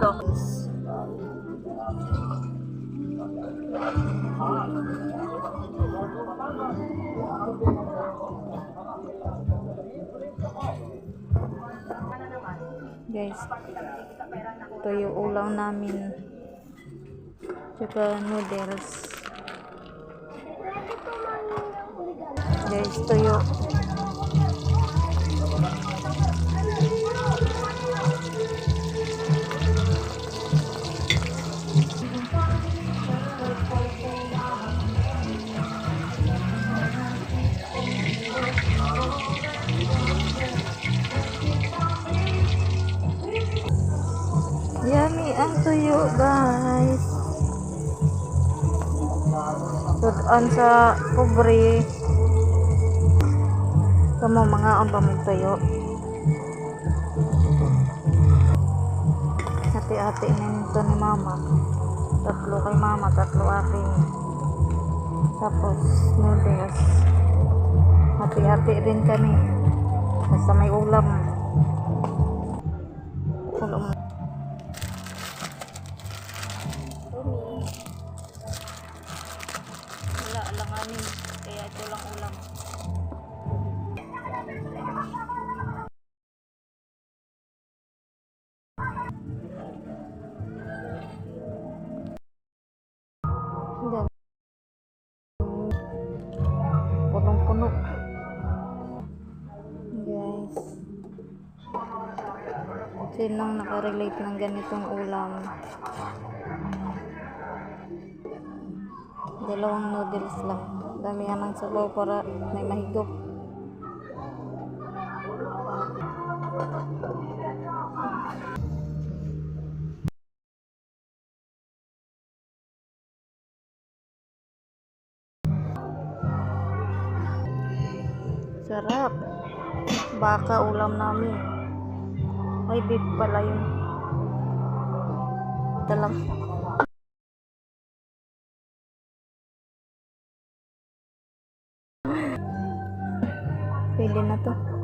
to. Guys, ito yung ulam namin. Tsaka noodles. Guys, tuyo. Ang tuyo, guys. Tudon sa pobre. Kamo mga ang. Hati-hati na nito ni mama. Tatlo kay mama, tatlo akin. Tapos noodles. Hati-hati rin kami. Basta may ulam. Ulam. Lang anin. Kaya ito lang ulam. Punong-puno. Guys. Sinong nakarelate ng ganitong ulam? Dalawang noodles lang. Damihan ng sabaw para may mahigop. Sarap. Baka ulam namin. May beef pala yun. Ito lang. Pwede na to.